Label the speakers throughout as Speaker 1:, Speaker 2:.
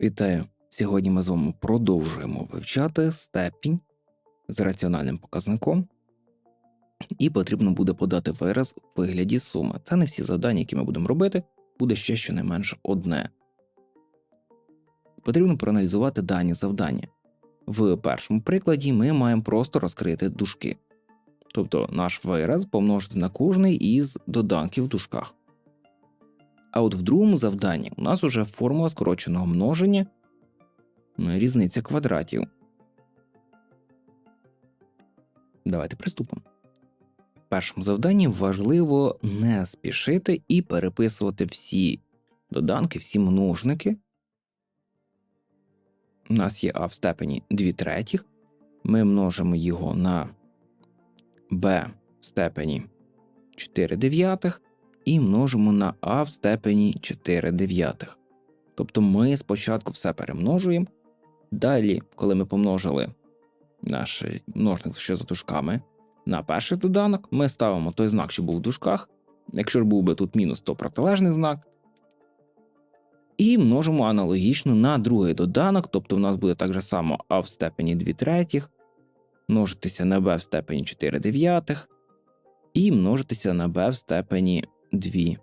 Speaker 1: Вітаю! Сьогодні ми з вами продовжуємо вивчати степінь з раціональним показником, і потрібно буде подати вираз у вигляді суми. Це не всі завдання, які ми будемо робити, буде ще щонайменше одне. Потрібно проаналізувати дані завдання. В першому прикладі ми маємо просто розкрити дужки, тобто наш вираз помножити на кожний із доданків в дужках. А от в другому завданні у нас уже формула скороченого множення ну, різниця квадратів. Давайте приступимо. В першому завданні важливо не спішити і переписувати всі доданки, всі множники. У нас є а в степені 2 третіх. Ми множимо його на b в степені 4 дев'ятих і множимо на а в степені 4 дев'ятих. Тобто ми спочатку все перемножуємо. Далі, коли ми помножили наш множник, що за дужками, на перший доданок, ми ставимо той знак, що був в дужках. Якщо ж був би тут мінус, то протилежний знак. І множимо аналогічно на другий доданок, тобто в нас буде так же само а в степені 2 третіх, множитися на b в степені 4 дев'ятих, і множитися на b в степені 2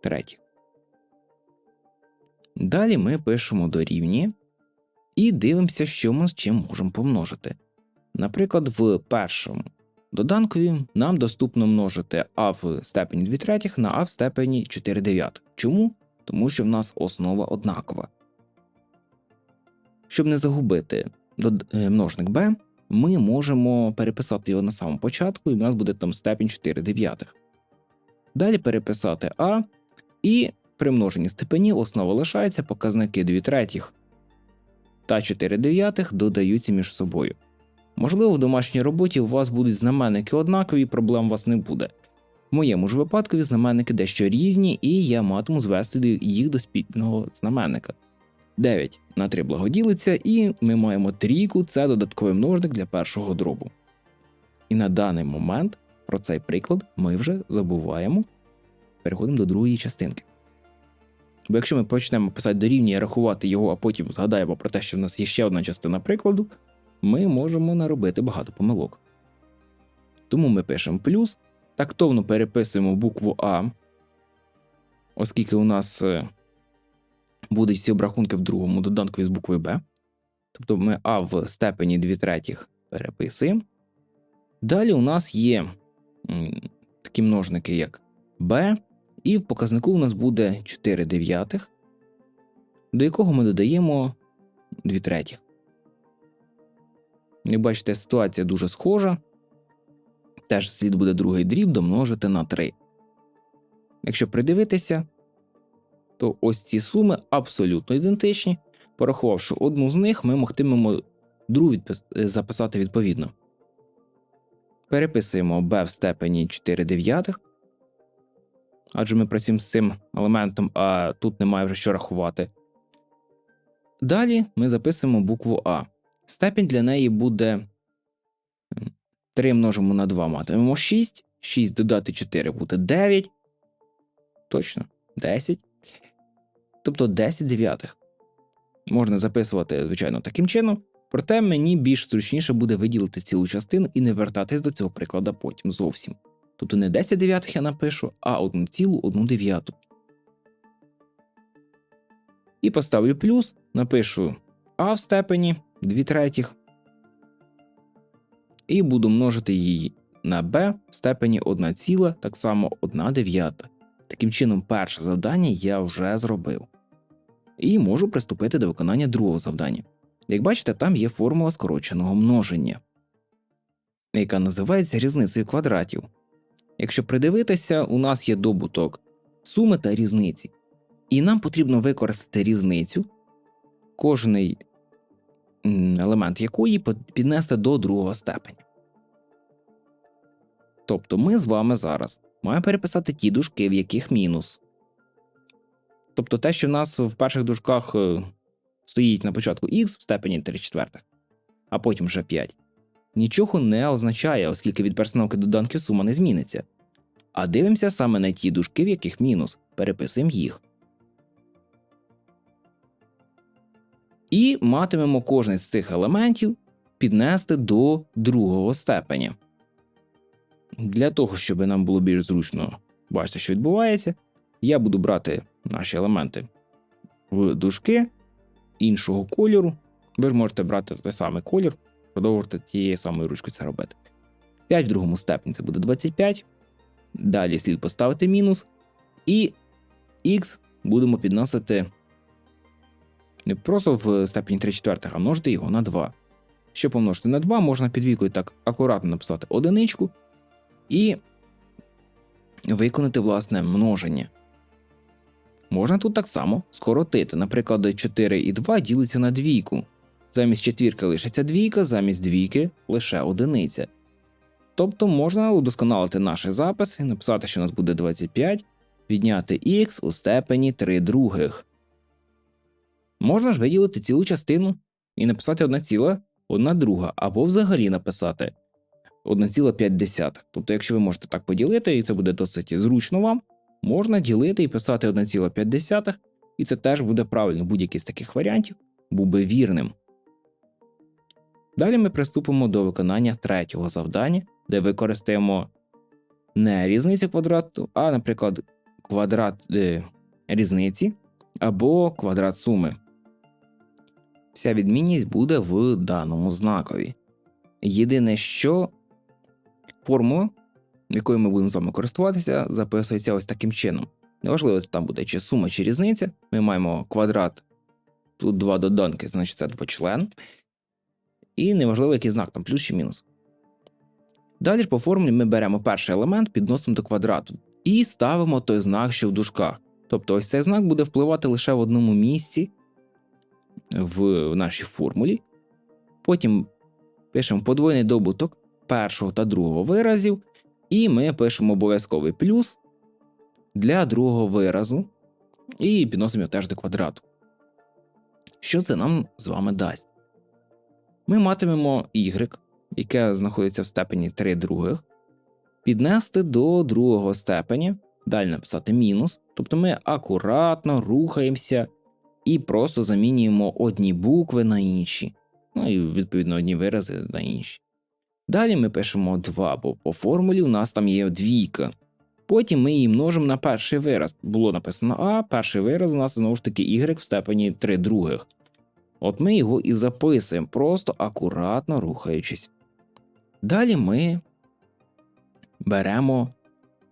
Speaker 1: третіх. Далі ми пишемо дорівнює і дивимося, що ми з чим можемо помножити. Наприклад, в першому доданкові нам доступно множити а в степені 2 третіх на а в степені 4 дев'ятих. Чому? Тому що в нас основа однакова. Щоб не загубити е, множник b, ми можемо переписати його на самому початку, і в нас буде там степінь 4 дев'ятих. Далі переписати А, і при множенні степені основа лишається, показники 2 третіх та 4 дев'ятих додаються між собою. Можливо, в домашній роботі у вас будуть знаменники однакові, проблем у вас не буде. В моєму ж випадку знаменники дещо різні, і я матиму звести їх до спільного знаменника. 9 на 3 благоділиться, і ми маємо трійку це додатковий множник для першого дробу. І на даний момент про цей приклад ми вже забуваємо, переходимо до другої частинки. Бо якщо ми почнемо писати дорівнює рахувати його, а потім згадаємо про те, що в нас є ще одна частина прикладу, ми можемо наробити багато помилок. Тому ми пишемо плюс, тактовно переписуємо букву А, оскільки у нас е, будуть всі обрахунки в другому доданку з буквою Б. Тобто ми А в степені 2 третіх переписуємо. Далі у нас є такі множники, як b, і в показнику у нас буде 4 дев'ятих, до якого ми додаємо 2 третіх. Як бачите, ситуація дуже схожа. Теж слід буде другий дріб домножити на 3. Якщо придивитися, то ось ці суми абсолютно ідентичні. Порахувавши одну з них, ми могтимемо другу записати відповідно. Переписуємо b в степені 4 дев'ятих, адже ми працюємо з цим елементом, а тут немає вже що рахувати. Далі ми записуємо букву А. Степінь для неї буде 3 множимо на 2 матимемо 6, 6 додати 4 буде 9. Точно, 10. Тобто 10 дев'ятих. Можна записувати, звичайно, таким чином. Проте мені більш зручніше буде виділити цілу частину і не вертатись до цього прикладу потім зовсім. Тобто не 10 дев'ятих я напишу, а одну цілу одну дев'яту. І поставлю плюс, напишу А в степені 2 третіх. І буду множити її на b в степені 1 ціла, так само 1 дев'ята. Таким чином, перше завдання я вже зробив. І можу приступити до виконання другого завдання. Як бачите, там є формула скороченого множення, яка називається різницею квадратів. Якщо придивитися, у нас є добуток суми та різниці, і нам потрібно використати різницю, кожний елемент якої піднести до другого степеня. Тобто ми з вами зараз маємо переписати ті дужки, в яких мінус. Тобто те, що в нас в перших дужках е, стоїть на початку х в степені 3 четвертих, а потім вже 5, нічого не означає, оскільки від перестановки доданків сума не зміниться. А дивимося саме на ті дужки, в яких мінус, переписуємо їх. І матимемо кожен з цих елементів піднести до другого степеня. Для того, щоб нам було більш зручно бачити, що відбувається, я буду брати наші елементи в дужки іншого кольору. Ви ж можете брати той самий колір, продовжувати тією самою ручкою це робити. 5 в другому степені це буде 25. Далі слід поставити мінус. І х будемо підносити не просто в степені 3 четвертих, а множити його на 2. Щоб помножити на 2, можна під вікою так акуратно написати одиничку і виконати власне множення. Можна тут так само скоротити. Наприклад, 4 і 2 ділиться на двійку. Замість четвірки лишиться двійка, замість двійки лише одиниця. Тобто можна удосконалити наш запис і написати, що у нас буде 25, відняти х у степені 3 других. Можна ж виділити цілу частину і написати 1 ціла, 1 друга, або взагалі написати 1,5. Тобто, якщо ви можете так поділити, і це буде досить зручно вам, можна ділити і писати 1,5, і це теж буде правильно. Будь-який з таких варіантів був би вірним. Далі ми приступимо до виконання третього завдання, де використаємо не різницю квадрату, а, наприклад, квадрат е, різниці або квадрат суми. Вся відмінність буде в даному знакові. Єдине, що формула, якою ми будемо з вами користуватися, записується ось таким чином. Неважливо, там буде чи сума, чи різниця. Ми маємо квадрат, тут два доданки, значить це двочлен. І неважливо, який знак, там плюс чи мінус. Далі ж по формулі ми беремо перший елемент, підносимо до квадрату і ставимо той знак, що в дужках. Тобто ось цей знак буде впливати лише в одному місці в нашій формулі. Потім пишемо подвойний добуток першого та другого виразів, і ми пишемо обов'язковий плюс для другого виразу і підносимо його теж до квадрату. Що це нам з вами дасть? Ми матимемо y, яке знаходиться в степені 3 других, піднести до другого степеня, далі написати мінус, тобто ми акуратно рухаємося і просто замінюємо одні букви на інші, ну і відповідно одні вирази на інші. Далі ми пишемо 2, бо по формулі у нас там є двійка. Потім ми її множимо на перший вираз. Було написано А, перший вираз у нас знову ж таки y в степені 3 других. От ми його і записуємо, просто акуратно рухаючись. Далі ми беремо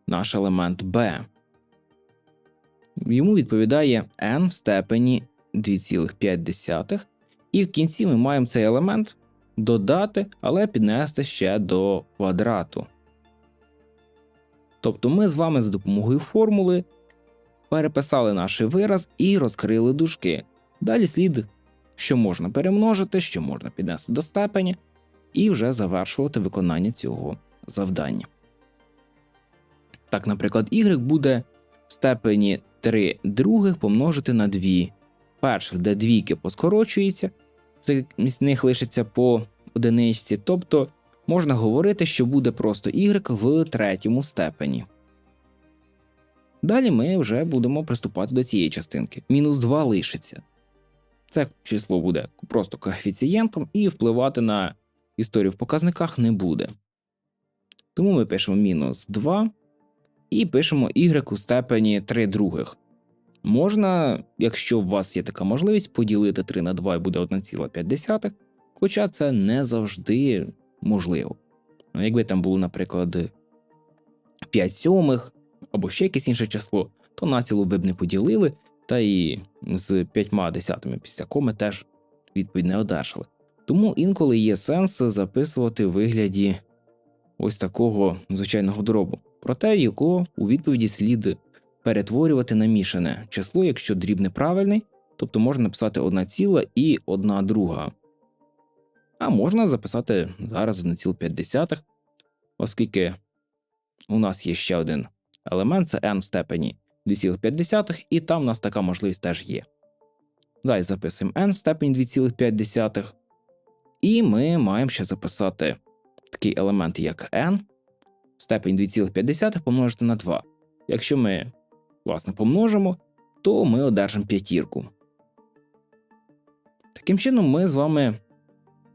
Speaker 1: наш елемент b. Йому відповідає n в степені 2,5, і в кінці ми маємо цей елемент додати, але піднести ще до квадрату. Тобто ми з вами за допомогою формули переписали наш вираз і розкрили дужки. Далі слід, що можна перемножити, що можна піднести до степені, і вже завершувати виконання цього завдання. Так, наприклад, y буде в степені 3 других помножити на 2 перших, де двійки поскорочуються, замість них лишиться по одиничці, тобто можна говорити, що буде просто y в третьому степені. Далі ми вже будемо приступати до цієї частинки. Мінус 2 лишиться. Це число буде просто коефіцієнтом і впливати на історію в показниках не буде. Тому ми пишемо мінус 2 і пишемо y у степені 3 других. Можна, якщо у вас є така можливість, поділити 3 на 2 і буде 1,5, хоча це не завжди можливо. Ну, Якби там було, наприклад, 5 сьомих або ще якесь інше число, то націлу ви б не поділили, та і з 5 десятими після коми теж відповідь не одержали. Тому інколи є сенс записувати в вигляді ось такого звичайного дробу, проте його у відповіді слід перетворювати на мішане число, якщо дріб неправильний, тобто можна написати 1 ціла і 1 друга. А можна записати зараз 1,5, оскільки у нас є ще один елемент це n в степені 2,5, і там у нас така можливість теж є. Далі записуємо n в степені 2,5. І ми маємо ще записати такий елемент, як n в степені 2,5 помножити на 2. Якщо ми, власне, помножимо, то ми одержимо п'ятірку. Таким чином, ми з вами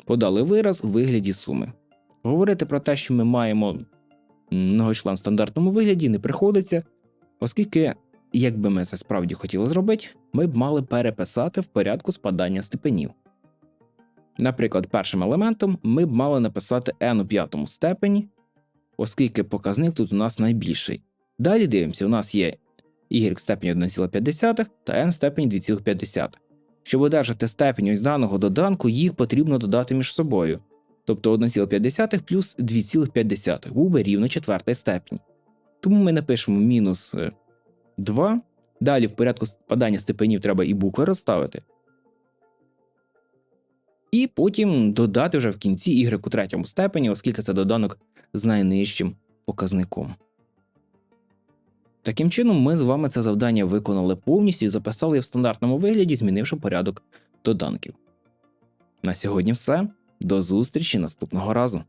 Speaker 1: подали вираз у вигляді суми. Говорити про те, що ми маємо многочлен в стандартному вигляді, не приходиться, оскільки, якби ми це справді хотіли зробити, ми б мали переписати в порядку спадання степенів. Наприклад, першим елементом ми б мали написати n у п'ятому степені, оскільки показник тут у нас найбільший. Далі дивимося, у нас є y в степені 1,5 та n в степені 2,5. Щоб одержати степень ось даного доданку, їх потрібно додати між собою. Тобто 1,5 плюс 2,5 буде рівно четвертий степень. Тому ми напишемо мінус е, 2. Далі в порядку спадання степенів треба і букви розставити. І потім додати вже в кінці y у третьому степені, оскільки це доданок з найнижчим показником. Таким чином, ми з вами це завдання виконали повністю і записали в стандартному вигляді, змінивши порядок доданків. На сьогодні все. До зустрічі наступного разу.